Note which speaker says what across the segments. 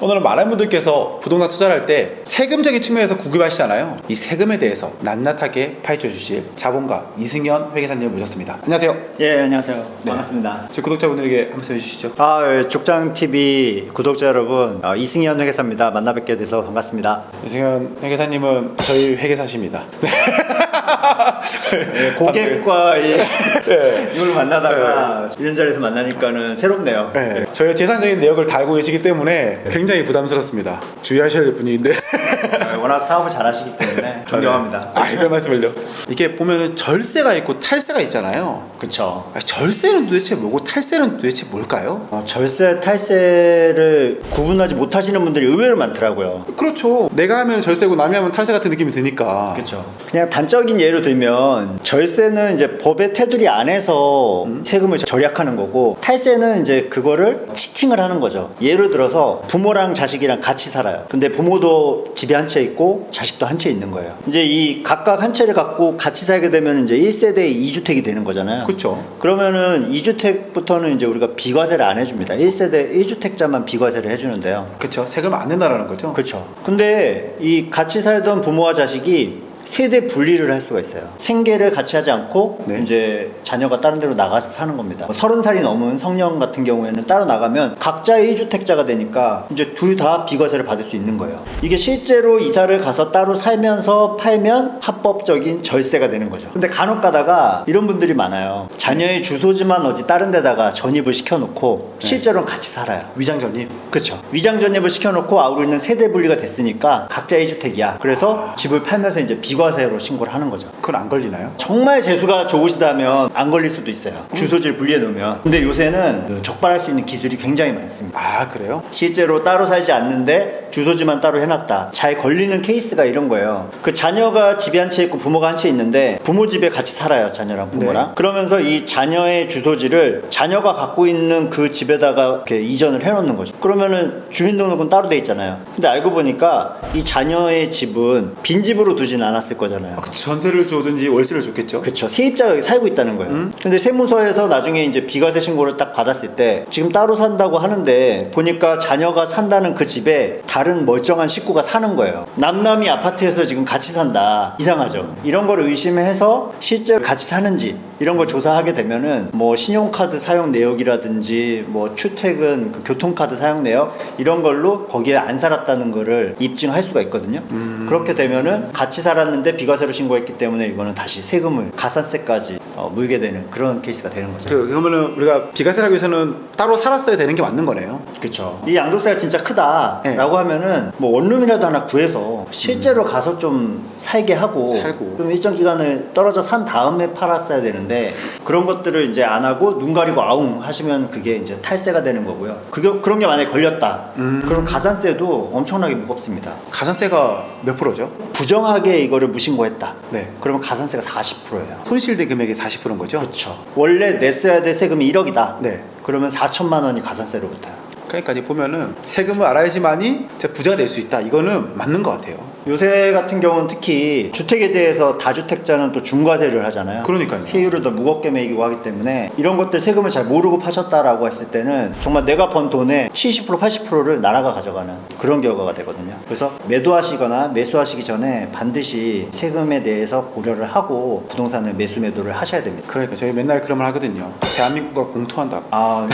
Speaker 1: 오늘은 많은 분들께서 부동산 투자를 할 때 세금적인 측면에서 구급하시잖아요. 이 세금에 대해서 낱낱하게 파헤쳐 주실 자본가 이승현 회계사님을 모셨습니다. 안녕하세요.
Speaker 2: 예, 안녕하세요.
Speaker 1: 네.
Speaker 2: 반갑습니다.
Speaker 1: 제 구독자분들에게 한 말씀 해주시죠.
Speaker 2: 아, 예, 족장TV 구독자 여러분, 어, 이승현 회계사입니다. 만나 뵙게 돼서 반갑습니다.
Speaker 1: 이승현 회계사님은 저희 회계사십니다.
Speaker 2: 예, 고객과 이,
Speaker 1: 네.
Speaker 2: 이걸 만나다가 이런 자리에서 만나니까는 새롭네요.
Speaker 1: 네, 저의 재산적인 내역을 다 알고 계시기 때문에 굉장히 부담스럽습니다. 주의하셔야 될 분인데.
Speaker 2: 예, 워낙 사업을 잘하시기 때문에 존경합니다.
Speaker 1: 아, 별 말씀을요. 이게 보면은 절세가 있고 탈세가 있잖아요.
Speaker 2: 그쵸.
Speaker 1: 아, 절세는 도대체 뭐고 탈세는 도대체 뭘까요?
Speaker 2: 어, 절세, 탈세를 구분하지 못하시는 분들이 의외로 많더라고요.
Speaker 1: 그렇죠. 내가 하면 절세고 남이 하면 탈세 같은 느낌이 드니까.
Speaker 2: 그렇죠. 그냥 단적인 예로 들면 절세는 이제 법의 테두리 안에서 세금을 절약하는 거고 탈세는 이제 그거를 치팅을 하는 거죠. 예를 들어서 부모랑 자식이랑 같이 살아요. 근데 부모도 집에 한 채 있고 자식도 한 채 있는 거예요. 이제 이 각각 한 채를 갖고 같이 살게 되면 이제 1세대 2주택이 되는 거잖아요.
Speaker 1: 그렇죠.
Speaker 2: 그러면은 2주택부터는 이제 우리가 비과세를 안 해줍니다. 1세대 1주택자만 비과세를 해주는데요.
Speaker 1: 그렇죠. 세금 안 낸다라는 거죠.
Speaker 2: 그렇죠. 근데 이 같이 살던 부모와 자식이 세대 분리를 할 수가 있어요. 생계를 같이 하지 않고
Speaker 1: 네.
Speaker 2: 이제 자녀가 다른 데로 나가서 사는 겁니다. 서른 살이 넘은 성년 같은 경우에는 따로 나가면 각자의 1주택자가 되니까 이제 둘 다 비과세를 받을 수 있는 거예요. 이게 실제로 이사를 가서 따로 살면서 팔면 합법적인 절세가 되는 거죠. 근데 간혹 가다가 이런 분들이 많아요. 자녀의 주소지만 어디 다른 데다가 전입을 시켜놓고 실제로는 같이 살아요.
Speaker 1: 위장 전입.
Speaker 2: 그렇죠. 위장 전입을 시켜놓고 아 우리는 세대 분리가 됐으니까 각자 1주택이야. 그래서 집을 팔면서 이제 비과 세로 신고를 하는 거죠.
Speaker 1: 그건 안 걸리나요?
Speaker 2: 정말 재수가 좋으시다면 안 걸릴 수도 있어요. 주소지를 분리해 놓으면. 근데 요새는 그 적발할 수 있는 기술이 굉장히 많습니다.
Speaker 1: 아, 그래요?
Speaker 2: 실제로 따로 살지 않는데 주소지만 따로 해놨다. 잘 걸리는 케이스가 이런 거예요. 그 자녀가 집에 한 채 있고 부모가 한 채 있는데 부모 집에 같이 살아요. 자녀랑 부모랑.
Speaker 1: 네.
Speaker 2: 그러면서 이 자녀의 주소지를 자녀가 갖고 있는 그 집에다가 이렇게 이전을 해놓는 거죠. 그러면은 주민등록은 따로 돼 있잖아요. 근데 알고 보니까 이 자녀의 집은 빈 집으로 두진 않았을 거잖아요.
Speaker 1: 아, 그 전세를 줘든지 월세를 줬겠죠.
Speaker 2: 그렇죠. 세입자가 여기 살고 있다는 거예요.
Speaker 1: 음.
Speaker 2: 근데 세무서에서 나중에 이제 비과세 신고를 딱 받았을 때 지금 따로 산다고 하는데 보니까 자녀가 산다는 그 집에 다른 멀쩡한 식구가 사는 거예요. 남남이 아파트에서 지금 같이 산다. 이상하죠. 이런 걸 의심해서 실제로 같이 사는지 이런 걸 조사하게 되면은 뭐 신용카드 사용 내역이라든지 뭐 출퇴근 그 교통카드 사용 내역 이런 걸로 거기에 안 살았다는 거를 입증할 수가 있거든요. 그렇게 되면은 같이 살았는데 비과세로 신고했기 때문에 이거는 다시 세금을 가산세까지 어, 물게 되는 그런 케이스가 되는 거죠.
Speaker 1: 그, 그러면은 우리가 비과세를 하기 위해서는 따로 살았어야 되는 게 맞는 거네요.
Speaker 2: 그렇죠. 이 양도세가 진짜 크다라고
Speaker 1: 네.
Speaker 2: 하면은 뭐 원룸이라도 하나 구해서 실제로 가서 좀 살게 하고,
Speaker 1: 살고.
Speaker 2: 좀 일정 기간을 떨어져 산 다음에 팔았어야 되는 데 그런 것들을 이제 안 하고 눈 가리고 아웅 하시면 그게 이제 탈세가 되는 거고요. 그게 그런 게 만약에 걸렸다.
Speaker 1: 음.
Speaker 2: 그럼 가산세도 엄청나게 무겁습니다.
Speaker 1: 가산세가 몇 프로죠?
Speaker 2: 부정하게 이거를 무신고했다.
Speaker 1: 네.
Speaker 2: 그러면 가산세가 40%예요.
Speaker 1: 손실된 금액의 40%인 거죠?
Speaker 2: 그렇죠. 원래 냈어야 될 세금이 1억이다.
Speaker 1: 네.
Speaker 2: 그러면 4천만 원이 가산세로 붙어요.
Speaker 1: 그러니까 이제 보면은 세금을 알아야지만이 부자가 될 수 있다. 이거는 맞는 것 같아요.
Speaker 2: 요새 같은 경우는 특히 주택에 대해서 다주택자는 또 중과세를 하잖아요.
Speaker 1: 그러니까요.
Speaker 2: 세율을 더 무겁게 매기고 하기 때문에 이런 것들 세금을 잘 모르고 파셨다라고 했을 때는 정말 내가 번 돈의 70% 80%를 나라가 가져가는 그런 결과가 되거든요. 그래서 매도하시거나 매수하시기 전에 반드시 세금에 대해서 고려를 하고 부동산을 매수 매도를 하셔야 됩니다.
Speaker 1: 그러니까 저희 맨날 그런 말 하거든요. 대한민국과 공투한다.
Speaker 2: 아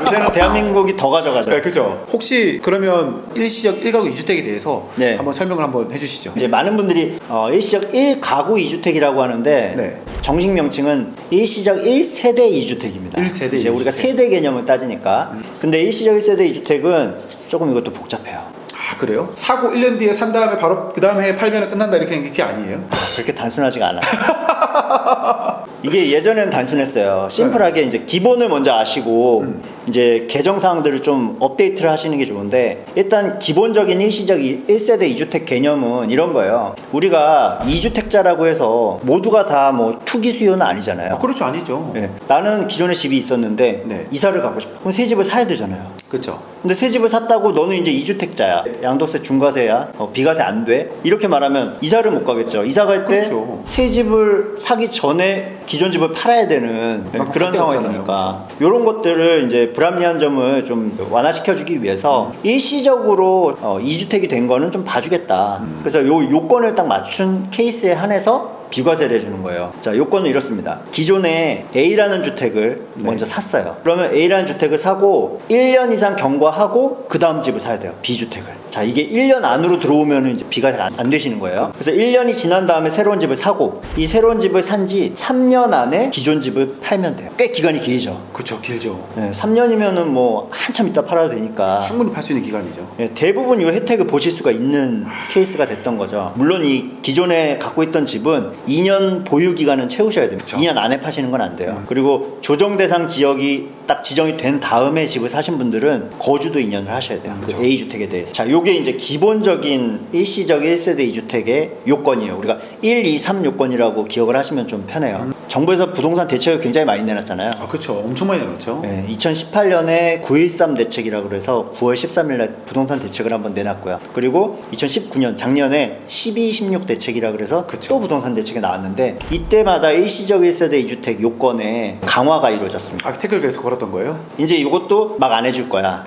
Speaker 2: 요새는 대한민국이 더 가져가죠.
Speaker 1: 네, 그죠. 혹시 그러면 일시적 1가구 2주택에 대해서
Speaker 2: 네.
Speaker 1: 한번 설명을 한번 해주시죠.
Speaker 2: 이제 많은 분들이 어, 일시적 1가구 2주택이라고 하는데
Speaker 1: 네.
Speaker 2: 정식 명칭은 일시적 1세대 2주택입니다.
Speaker 1: 1세대
Speaker 2: 이제 우리가
Speaker 1: 2주택.
Speaker 2: 세대 개념을 따지니까. 근데 일시적 1세대 2주택은 조금 이것도 복잡해요.
Speaker 1: 아 그래요? 사고 1년 뒤에 산 다음에 바로 그 다음 해에 팔면 끝난다 이렇게 하는 게 아니에요?
Speaker 2: 그렇게 단순하지가 않아요. 이게 예전에는 단순했어요. 심플하게 이제 기본을 먼저 아시고 이제 개정 사항들을 좀 업데이트를 하시는 게 좋은데 일단 기본적인 일시적 1세대 2주택 개념은 이런 거예요. 우리가 2주택자라고 해서 모두가 다 뭐 투기 수요는 아니잖아요.
Speaker 1: 아, 그렇죠 아니죠.
Speaker 2: 예. 나는 기존에 집이 있었는데
Speaker 1: 네.
Speaker 2: 이사를 가고 싶어. 그럼 새 집을 사야 되잖아요.
Speaker 1: 그렇죠.
Speaker 2: 근데 새 집을 샀다고 너는 이제 2주택자야. 양도세 중과세야. 어, 비과세 안 돼. 이렇게 말하면 이사를 못 가겠죠. 이사 갈때새
Speaker 1: 그렇죠.
Speaker 2: 집을 사기 전에 기존 집을 팔아야 되는
Speaker 1: 막
Speaker 2: 그런. 상황이니까 이런 것들을 이제 불합리한 점을 좀 완화시켜주기 위해서 일시적으로 어, 2주택이 된 거는 좀 봐주겠다.
Speaker 1: 음.
Speaker 2: 그래서 요 요건을 딱 맞춘 케이스에 한해서 비과세를 해주는 거예요. 자, 요건은 이렇습니다. 기존에 A라는 주택을
Speaker 1: 네.
Speaker 2: 먼저 샀어요. 그러면 A라는 주택을 사고 1년 이상 경과하고 그 다음 집을 사야 돼요. B주택을. 자, 이게 1년 안으로 들어오면 이제 비과세가 안, 안 되시는 거예요. 그래서 1년이 지난 다음에 새로운 집을 사고 이 새로운 집을 산 지 3년 안에 기존 집을 팔면 돼요. 꽤 기간이 길죠.
Speaker 1: 그쵸 길죠.
Speaker 2: 네, 3년이면은 뭐 한참 있다 팔아도 되니까.
Speaker 1: 충분히 팔 수 있는 기간이죠.
Speaker 2: 예, 대부분 이 혜택을 보실 수가 있는 케이스가 됐던 거죠. 물론 이 기존에 갖고 있던 집은 2년 보유 기간은 채우셔야 됩니다.
Speaker 1: 그쵸.
Speaker 2: 2년 안에 파시는 건 안 돼요.
Speaker 1: 음.
Speaker 2: 그리고 조정 대상 지역이 딱 지정이 된 다음에 집을 사신 분들은 거주도 2년을 하셔야 돼요. 그. A 주택에 대해서. 자, 요게 이제 기본적인 일시적 1세대 2주택의 요건이에요. 우리가 1, 2, 3 요건이라고 기억을 하시면 좀 편해요. 정부에서 부동산 대책을 굉장히 많이 내놨잖아요.
Speaker 1: 아 그쵸 엄청 많이 내놓죠.
Speaker 2: 네, 2018년에 913 대책이라고 그래서 9월 13일 날 부동산 대책을 한번 내놨고요. 그리고 2019년 작년에 12, 16 대책이라 그래서
Speaker 1: 그쵸.
Speaker 2: 또 부동산 대책 이 나왔는데 이때마다 일시적 1세대 2주택 요건에 강화가 이루어졌습니다.
Speaker 1: 아 태클 계속 걸었던 거예요?
Speaker 2: 이제 이것도 막 안 해줄 거야.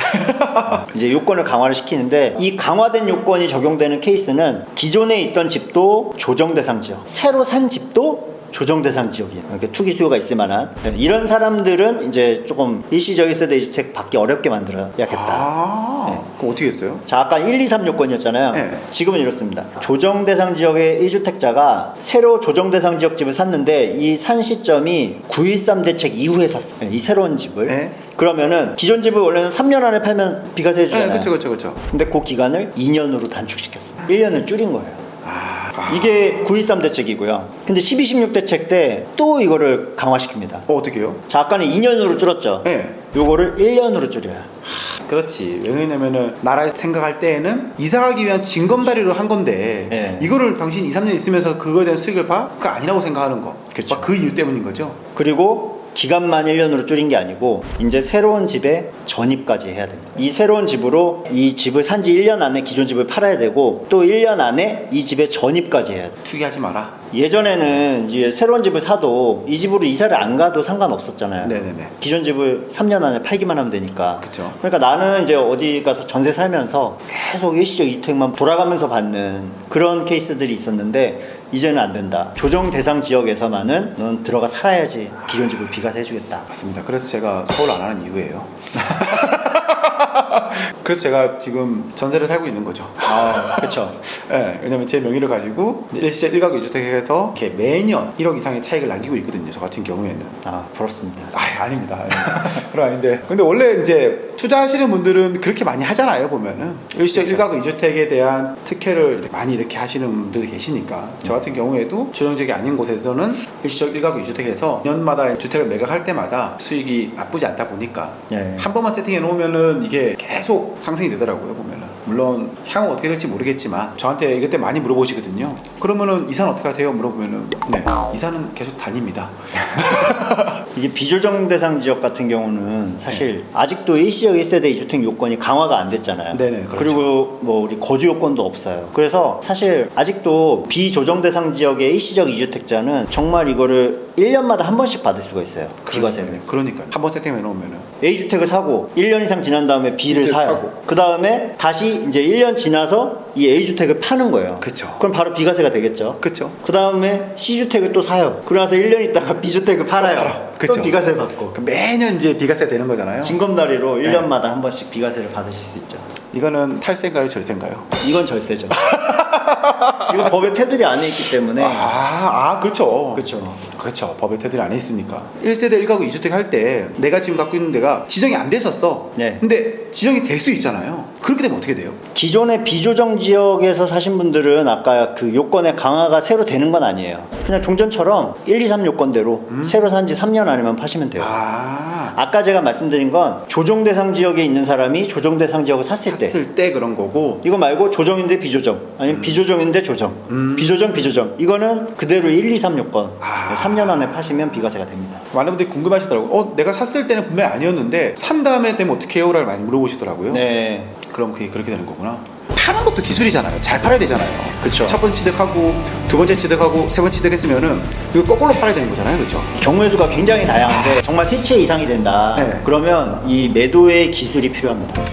Speaker 2: 어, 이제 요건을 강화를 시키는데 이 강화된 요건이 적용되는 케이스는 기존에 있던 집도 조정 대상 지역, 새로 산 집도 조정 대상 지역이에요. 이렇게 투기 수요가 있을 만한 네, 이런 사람들은 이제 조금 일시적 1세대 2주택 받기 어렵게 만들어야겠다.
Speaker 1: 아
Speaker 2: 네.
Speaker 1: 그럼 어떻게 했어요?
Speaker 2: 자, 아까 1, 2, 3 요건이었잖아요.
Speaker 1: 네.
Speaker 2: 지금은 이렇습니다. 조정 대상 지역의 1주택자가 새로 조정 대상 지역 집을 샀는데 이 산 시점이 913 대책 이후에 샀어요. 이 새로운 집을.
Speaker 1: 네.
Speaker 2: 그러면은 기존 집을 원래는 3년 안에 팔면 비과세 해주잖아요.
Speaker 1: 네 그쵸 그쵸 그쵸.
Speaker 2: 근데 그 기간을 2년으로 단축시켰어요. 1년을 줄인 거예요.
Speaker 1: 아, 아.
Speaker 2: 이게 913 대책이고요. 근데 12, 16 대책 때 또 이거를 강화시킵니다.
Speaker 1: 어 어떻게요?
Speaker 2: 자, 아까는 2년으로 줄었죠.
Speaker 1: 네.
Speaker 2: 요거를 1년으로 줄여요.
Speaker 1: 그렇지. 왜냐면은 나라 생각할 때에는 이사 가기 위한 징검다리로 한 건데
Speaker 2: 네.
Speaker 1: 이거를 당신 2, 3년 있으면서 그거에 대한 수익을 봐? 그거 아니라고 생각하는 거.
Speaker 2: 그쵸.
Speaker 1: 막 그 이유 때문인 거죠.
Speaker 2: 그리고 기간만 1년으로 줄인 게 아니고 이제 새로운 집에 전입까지 해야 됩니다. 이 새로운 집으로 이 집을 산 지 1년 안에 기존 집을 팔아야 되고 또 1년 안에 이 집에 전입까지 해야 돼.
Speaker 1: 투기하지 마라.
Speaker 2: 예전에는 이제 새로운 집을 사도 이 집으로 이사를 안 가도 상관없었잖아요.
Speaker 1: 네네네.
Speaker 2: 기존 집을 3년 안에 팔기만 하면 되니까.
Speaker 1: 그쵸.
Speaker 2: 그러니까 나는 이제 어디 가서 전세 살면서 계속 일시적 이주택만 돌아가면서 받는 그런 케이스들이 있었는데 이제는 안 된다. 조정 대상 지역에서만은 넌 들어가 살아야지 기존 집을 비과세 해주겠다.
Speaker 1: 맞습니다. 그래서 제가 서울 안 하는 이유예요. 그래서 제가 지금 전세를 살고 있는 거죠.
Speaker 2: 아, 그렇죠.
Speaker 1: 네, 왜냐면 제 명의를 가지고 일시적 1가구 2주택에서 이렇게 매년 1억 이상의 차익을 남기고 있거든요. 저 같은 경우에는.
Speaker 2: 아, 부럽습니다.
Speaker 1: 아, 아닙니다. 아닙니다. 그건 아닌데. 근데 원래 이제 투자하시는 분들은 그렇게 많이 하잖아요, 보면은. 일시적 1가구 2주택에 대한 특혜를 많이 이렇게 하시는 분들이 계시니까. 저 같은 경우에도 주정적이 아닌 곳에서는 일시적 1가구 2주택에서 년마다 주택을 매각할 때마다 수익이 나쁘지 않다 보니까
Speaker 2: 예.
Speaker 1: 한 번만 세팅해 놓으면은 이게 계속 상승이 되더라고요, 보면은. 물론 향후 어떻게 될지 모르겠지만 저한테 이것 때 많이 물어보시거든요. 그러면은 이사는 어떻게 하세요? 물어보면은 네, 이사는 계속 다닙니다.
Speaker 2: 이게 비조정 대상 지역 같은 경우는 사실 아직도 일시적 1세대 2주택 요건이 강화가 안 됐잖아요.
Speaker 1: 네네, 그렇죠.
Speaker 2: 그리고 뭐 우리 거주 요건도 없어요. 그래서 사실 아직도 비조정 대상 지역의 일시적 2주택자는 정말 이거를 1년마다 한 번씩 받을 수가 있어요. 비과세를.
Speaker 1: 그러니까 한 번 세팅해 놓으면은
Speaker 2: A주택을 사고 1년 이상 지난 다음에 B를
Speaker 1: B를
Speaker 2: 사요.
Speaker 1: 사고.
Speaker 2: 그 다음에 다시 이제 1년 지나서 이 A주택을 파는 거예요.
Speaker 1: 그쵸.
Speaker 2: 그럼 바로 비과세가 되겠죠.
Speaker 1: 그쵸?
Speaker 2: 그 다음에 C주택을 또 사요. 그러나서 1년 있다가 B주택을 팔아요.
Speaker 1: 팔아.
Speaker 2: 또
Speaker 1: 그쵸.
Speaker 2: 비과세를 받고.
Speaker 1: 그 매년 이제 비과세 되는 거잖아요.
Speaker 2: 징검다리로
Speaker 1: 네.
Speaker 2: 1년마다 한 번씩 비과세를 받으실 수 있죠.
Speaker 1: 이거는 탈세인가요, 절세인가요?
Speaker 2: 이건 절세죠. 이거 법의 테두리 안에 있기 때문에.
Speaker 1: 아, 아, 그렇죠.
Speaker 2: 그렇죠.
Speaker 1: 그렇죠. 법의 테두리 안에 있으니까. 1세대 1가구 2주택 할 때 내가 지금 갖고 있는 데가 지정이 안 됐었어.
Speaker 2: 네.
Speaker 1: 근데 지정이 될 수 있잖아요. 그렇게 되면 어떻게 돼요?
Speaker 2: 기존의 비조정 지역에서 사신 분들은 아까 그 요건의 강화가 새로 되는 건 아니에요. 그냥 종전처럼 1, 2, 3 요건대로 새로 산 지 3년 안에만 파시면 돼요.
Speaker 1: 음. 아,
Speaker 2: 아까 제가 말씀드린 건 조정 대상 지역에 있는 사람이 조정 대상 지역을 샀을 때
Speaker 1: 샀을 때 그런 거고.
Speaker 2: 이거 말고 조정인데 비조정 아니면 비조정인데 조정
Speaker 1: 음.
Speaker 2: 비조정 비조정 이거는 그대로 1, 2, 3 요건
Speaker 1: 아.
Speaker 2: 3년 안에 파시면 비과세가 됩니다
Speaker 1: 많은 분들이 궁금하시더라고요. 어, 내가 샀을 때는 분명히 아니었는데 산 다음에 되면 어떻게 해요? 라고 많이 물어보시더라고요.
Speaker 2: 네
Speaker 1: 그럼 그게 그렇게 되는 거구나. 파는 것도 기술이잖아요. 잘 팔아야 되잖아요.
Speaker 2: 그쵸.
Speaker 1: 첫 번째 취득하고 두 번째 취득하고 세 번째 취득했으면은 이거 거꾸로 팔아야 되는 거잖아요. 그렇죠?
Speaker 2: 경우의 수가 굉장히 다양한데 정말 세 채 이상이 된다.
Speaker 1: 네.
Speaker 2: 그러면 이 매도의 기술이 필요합니다.